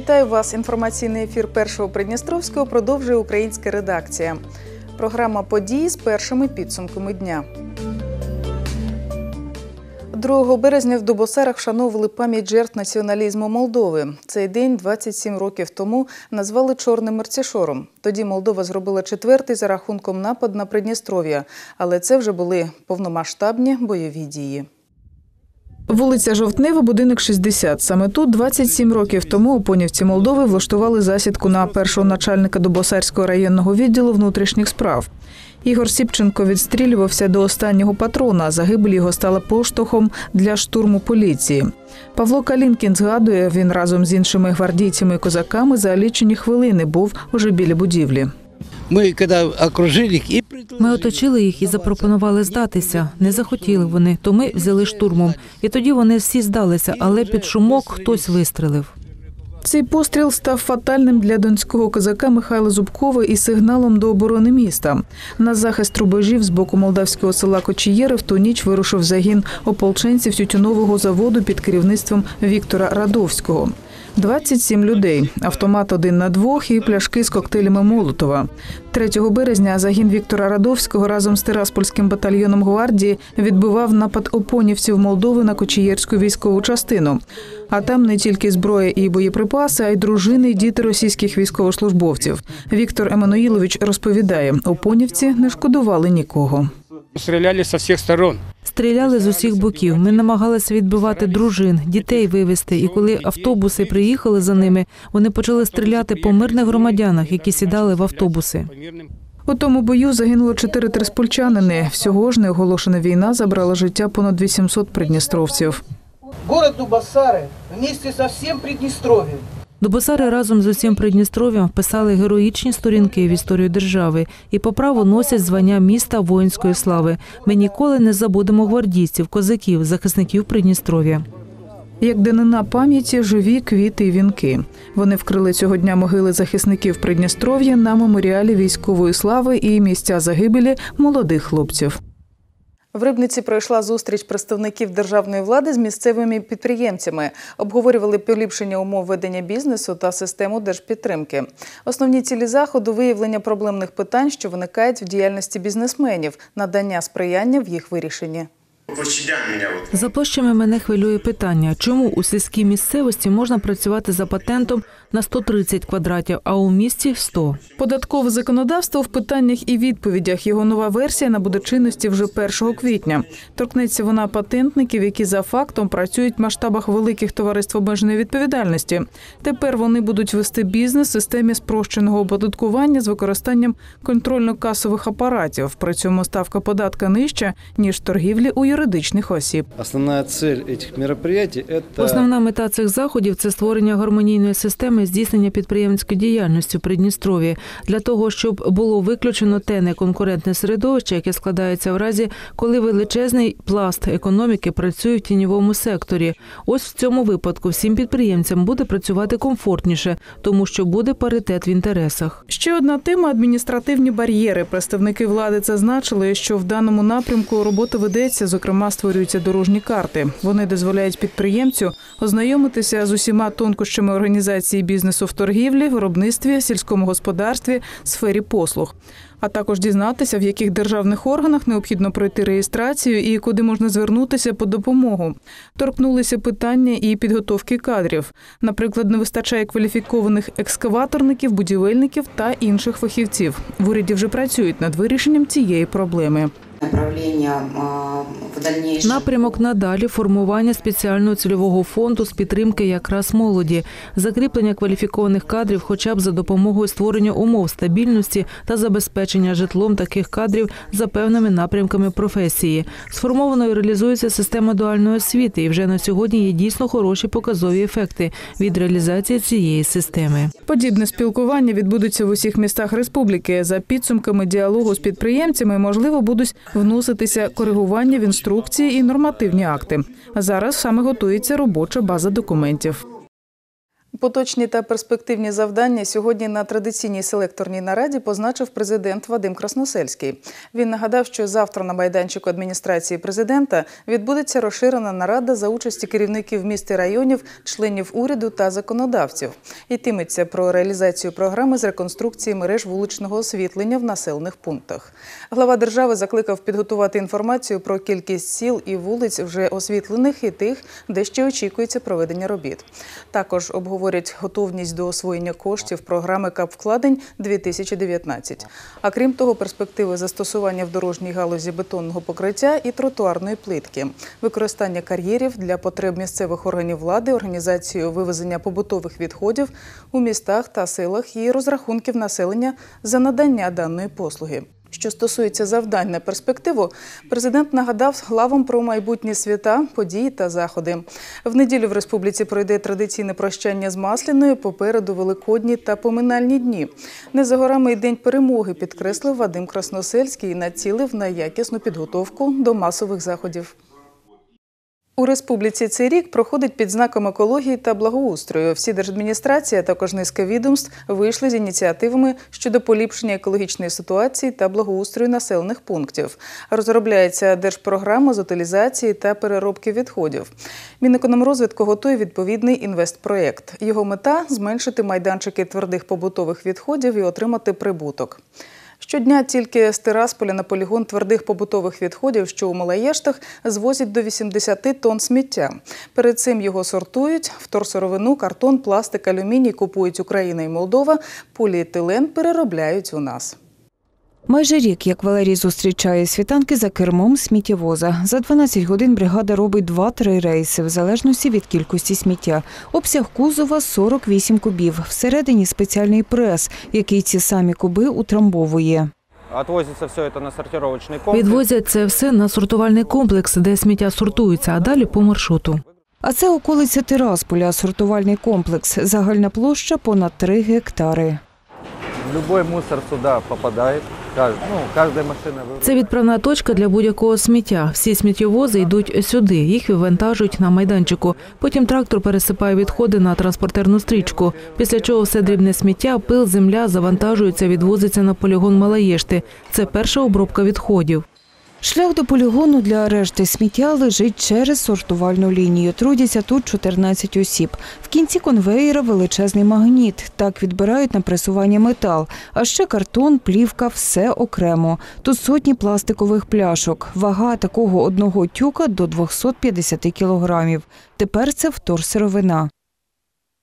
Вітаю вас. Інформаційний ефір першого Придністровського продовжує українська редакція. Програма події з першими підсумками дня. 2 березня в Дубосарах вшановували пам'ять жертв націоналізму Молдови. Цей день 27 років тому назвали Чорним мерцішором. Тоді Молдова зробила четвертий за рахунком напад на Придністров'я, але це вже були повномасштабні бойові дії. Вулиця Жовтнева, будинок 60. Саме тут 27 років тому опонівці Молдови влаштували засідку на першого начальника Дубосарського районного відділу внутрішніх справ. Ігор Сіпченко відстрілювався до останнього патрона. Загибель його стала поштовхом для штурму поліції. Павло Калінкін згадує, він разом з іншими гвардійцями і козаками за лічені хвилини був уже біля будівлі. Мы когда окружили и Ми оточили їх і запропонували здатися. Не захотіли вони, то ми взяли штурмом. І тоді вони всі здалися, але під шумок хтось вистрелив. Цей постріл став фатальним для донського козака Михайла Зубкова і сигналом до оборони міста. На захист рубежів з боку молдавського села Кочієри в ту ніч вирушив загін ополченців тютюнового заводу під керівництвом Віктора Радовського. 27 людей, автомат один на двох і пляшки з коктейлями Молотова. 3 березня загін Віктора Радовського разом з Тираспольським батальйоном гвардії відбивав напад опонівців Молдови на Кочієрську військову частину. А там не тільки зброя і боєприпаси, а й дружини і діти російських військовослужбовців. Віктор Еммануїлович розповідає, опонівці не шкодували нікого. Стреляли со всех сторон. Стріляли з усіх боків. Ми намагалися відбивати дружин, дітей вивезти. І коли автобуси приїхали за ними, вони почали стріляти по мирних громадянах, які сідали в автобуси. У тому бою загинуло чотири триспольчанини. Всього ж неоголошена війна забрала життя понад 800 придністровців. Город Дубасары вместе со всем Приднестровьем Дубосари разом з усім Придністров'ям вписали героїчні сторінки в історію держави і по праву носять звання міста воїнської слави. Ми ніколи не забудемо гвардійців, козаків, захисників Придністров'я. Як данина пам'яті, живі квіти і вінки. Вони вкрили цього дня могили захисників Придністров'я на меморіалі військової слави і місця загибелі молодих хлопців. В Рибниці пройшла зустріч представників державної влади з місцевими підприємцями. Обговорювали поліпшення умов ведення бізнесу та систему держпідтримки. Основні цілі заходу виявлення проблемних питань, що виникають в діяльності бізнесменів, надання сприяння в їх вирішенні. За площами мене хвилює питання, чому у сільській місцевості можна працювати за патентом на 130 квадратів, а у місті 100. Податкове законодавство в питаннях і відповідях. Його нова версія набуде чинності вже 1 квітня. Торкнеться вона патентників, які за фактом працюють в масштабах великих товариств обмеженої відповідальності. Тепер вони будуть вести бізнес в системі спрощеного оподаткування з використанням контрольно-касових апаратів. При цьому ставка податка нижча ніж торгівлі у юридичних осіб. Основная цель этих мероприятий – Основна мета цих заходів це створення гармонійної системи здійснення підприємницької діяльності в Придністров'ї для того, щоб було виключено те неконкурентне середовище, яке складається в разі, коли величезний пласт економіки працює в тіньовому секторі. Ось в цьому випадку всім підприємцям буде працювати комфортніше, тому що буде паритет в інтересах. Ще одна тема адміністративні бар'єри. Представники влади це значили, що в даному напрямку робота ведеться. Зокрема, створюються дорожні карти. Вони дозволяють підприємцю ознайомитися з усіма тонкощами організації в торгівлі, виробництві, сільському господарстві, сфері послуг. А також дізнатися, в яких державних органах необхідно пройти реєстрацію і куди можна звернутися по допомогу. Торкнулися питання і підготовки кадрів. Наприклад, не вистачає кваліфікованих екскаваторників, будівельників та інших фахівців. В уряді вже працюють над вирішенням цієї проблеми. Направления а, в дальнейшем. Напрямок надалі формування спеціального цільового фонду з підтримки якраз молоді, закріплення кваліфікованих кадрів, хоча б за допомогою створення умов стабільності та забезпечення житлом таких кадрів за певними напрямками професії. Сформовано і реалізується система дуальної освіти, і вже на сьогодні є дійсно хороші показові ефекти від реалізації цієї системи. Подібне спілкування відбудеться в усіх містах республіки. За підсумками діалогу з підприємцями можливо будуть вноситися коригування в інструкції і нормативні акти. Зараз саме готується робоча база документів. Поточні та перспективні завдання сьогодні на традиційній селекторній нараді позначив президент Вадим Красносельський. Він нагадав, що завтра на майданчику адміністрації президента відбудеться розширена нарада за участі керівників міст і районів, членів уряду та законодавців. Йтиметься про реалізацію програми з реконструкції мереж вуличного освітлення в населених пунктах. Глава держави закликав підготувати інформацію про кількість сіл і вулиць вже освітлених і тих, де ще очікується проведення робіт. Також обговорять готовність до освоєння коштів програми капвкладень 2019 А крім того, перспективи застосування в дорожній галузі бетонного покриття і тротуарної плитки, використання кар'єрів для потреб місцевих органів влади, організацію вивезення побутових відходів у містах та селах і розрахунків населення за надання даної послуги. Що стосується завдань на перспективу, президент нагадав главам про майбутні свята, події та заходи. В неділю в республіці пройде традиційне прощання з Масляною, попереду великодні та поминальні дні. Не за горами і день перемоги підкреслив Вадим Красносельський націлив на якісну підготовку до масових заходів. У республіці цей рік проходить під знаком екології та благоустрою. Всі держадміністрації, а також низка відомств вийшли з ініціативами щодо поліпшення екологічної ситуації та благоустрою населених пунктів. Розробляється держпрограма з утилізації та переробки відходів. Мінекономрозвитку готує відповідний інвестпроєкт. Його мета зменшити майданчики твердих побутових відходів і отримати прибуток. Щодня тільки з Тирасполя на полігон твердих побутових відходів, що у Малаєштах, звозять до 80 тонн сміття. Перед цим його сортують, вторсировину, картон, пластик, алюміній купують Україна і Молдова, поліетилен переробляють у нас. Майже рік, як Валерій зустрічає світанки за кермом сміттєвоза. За 12 годин бригада робить 2-3 рейси, в залежності від кількості сміття. Обсяг кузова 48 кубів. Всередині спеціальний прес, який ці самі куби утрамбовує. Отвозится все это на сортировочный комплекс. Відвозять це все на сортувальний комплекс, де сміття сортується, а далі по маршруту. А це околиця Тирасполя, сортувальний комплекс. Загальна площа понад 3 гектари. Любой мусор сюда попадает. Ну, машина Це відправна точка для будь-якого сміття. Всі сміттєвози йдуть сюди, їх вивантажують на майданчику. Потім трактор пересипає відходи на транспортерну стрічку. Після чого все дрібне сміття, пил, земля завантажується, відвозиться на полігон Малаєшти. Це перша обробка відходів. Шлях до полігону для решти сміття лежить через сортувальну лінію. Трудяться тут 14 осіб. В кінці конвеєра величезний магніт. Так відбирають на пресування метал. А ще картон, плівка, все окремо. Тут сотні пластикових пляшок. Вага такого одного тюка до 250 кілограмів. Тепер це вторсировина.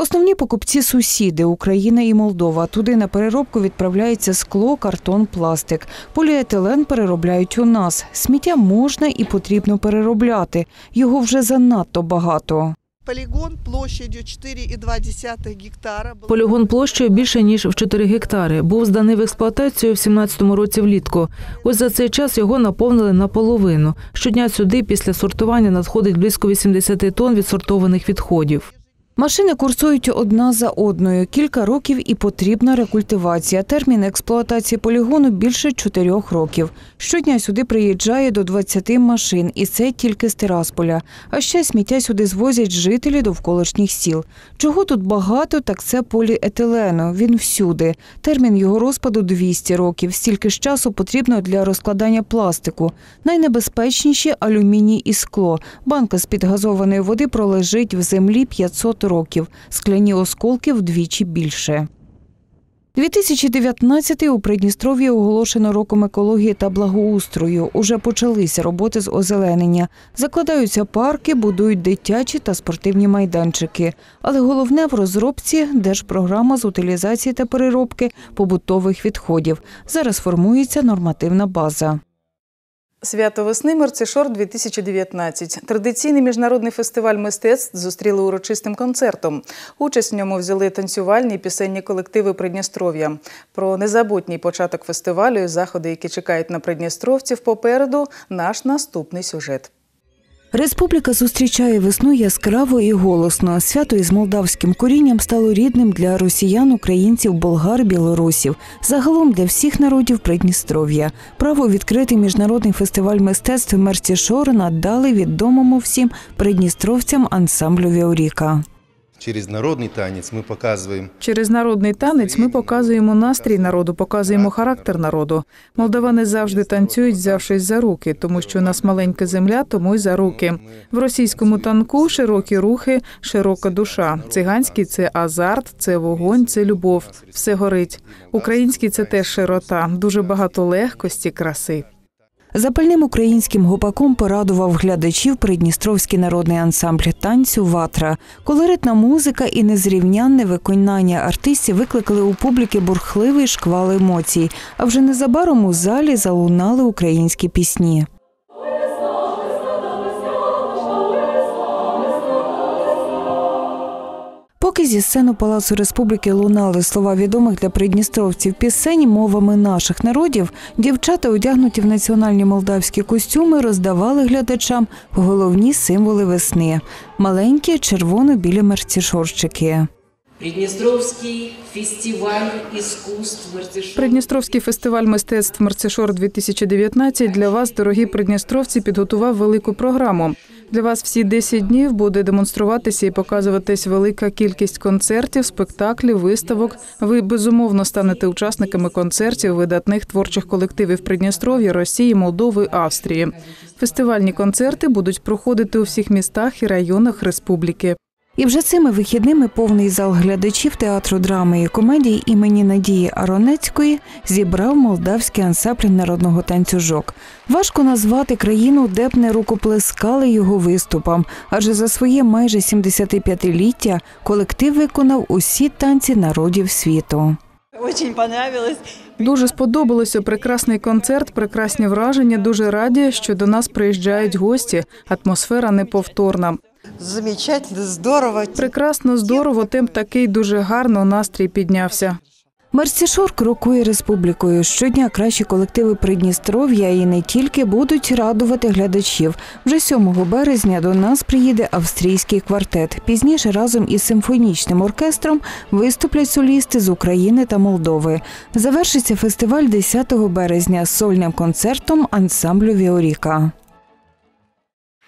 Основні покупці сусіди Україна і Молдова. Туди на переробку відправляється скло, картон, пластик. Поліетилен переробляють у нас. Сміття можна і потрібно переробляти. Його вже занадто багато. Полигон площадью 4,2 гектара. Полігон площею більше ніж в 4 гектари. Був зданий в експлуатацію в 17-му році влітку. Ось за цей час його наповнили наполовину. Щодня сюди після сортування надходить близько 80 тонн відсортованих відходів. Машини курсують одна за одною. Кілька років і потрібна рекультивація. Термін експлуатації полігону більше чотирьох років. Щодня сюди приїжджає до 20 машин, і це тільки з Тирасполя. А ще сміття сюди звозять жителі довколишніх сіл. Чого тут багато, так це поліетилену. Він всюди. Термін його розпаду 200 років. Стільки ж часу потрібно для розкладання пластику. Найнебезпечніші алюміній і скло. Банка з-під газованої води пролежить в землі 500 років. Скляні осколки вдвічі більше. 2019-й у Придністров'ї оголошено роком екології та благоустрою. Уже почалися роботи з озеленення. Закладаються парки, будують дитячі та спортивні майданчики. Але головне в розробці держпрограма з утилізації та переробки побутових відходів. Зараз формується нормативна база. Свято весни Мерцішор 2019. Традиційний міжнародний фестиваль мистецтв зустріли урочистим концертом. Участь в ньому взяли танцювальні і пісенні колективи Придністров'я. Про незабутній початок фестивалю і заходи, які чекають на придністровців попереду, наш наступний сюжет. Республіка зустрічає весну яскраво і голосно. Свято із молдавським корінням стало рідним для росіян, українців, болгар, білорусів. Загалом для всіх народів Придністров'я. Право відкрити міжнародний фестиваль мистецтв Мерсішор надали відомому всім придністровцям ансамблю Віоріка. Через народный танец мы показываем Через народний танець ми показуємо настрій народу, показуємо характер народу. Молдавани завжди танцюють, взявшись за руки, тому що у нас маленька земля, тому й за руки. В російському танку широкі рухи, широка душа. Циганський це азарт, це вогонь, це любов. Все горить. Український це теж широта, дуже багато легкості, краси. Запальним українським гопаком порадував глядачів Придністровський народний ансамбль танцю Ватра. Колоритна музика і незрівнянне виконання артистів викликали у публіки бурхливий шквал емоцій. А вже незабаром у залі залунали українські пісні. Поки зі сцену Палацу Республіки лунали слова відомих для придністровців пісень мовами наших народів, дівчата, одягнуті в національні молдавські костюми, роздавали глядачам головні символи весни маленькі червоно-білі мерцішорчики. Придністровський фестиваль іскусств Мерцішор. Придністровський фестиваль мистецтв Мерцешор 2019 для вас, дорогі придністровці, підготував велику програму. Для вас всі 10 днів буде демонструватися і показуватись велика кількість концертів, спектаклів, виставок. Ви безумовно станете учасниками концертів видатних творчих колективів Придністров'я, Росії, Молдови, Австрії. Фестивальні концерти будуть проходити у всіх містах і районах республіки. І вже цими вихідними повний зал глядачів театру драми і комедії імені Надії Аронецької зібрав молдавський ансамбль народного танцю «Жок». Важко назвати країну, де б не рукоплескали його виступам, адже за своє майже 75-ліття колектив виконав усі танці народів світу. Очень понравилось. Дуже сподобалося прекрасний концерт, прекрасні враження. Дуже раді, що до нас приїжджають гості. Атмосфера неповторна. Замечательно, здорово. Прекрасно, здорово. Темп такий дуже гарно. Настрій піднявся. Мерсішор крокує республікою. Щодня кращі колективи Придністров'я і не тільки будуть радувати глядачів. Вже 7 березня до нас приїде австрійський квартет. Пізніше разом із симфонічним оркестром виступлять солісти з України та Молдови. Завершиться фестиваль 10 березня з сольним концертом ансамблю Віоріка.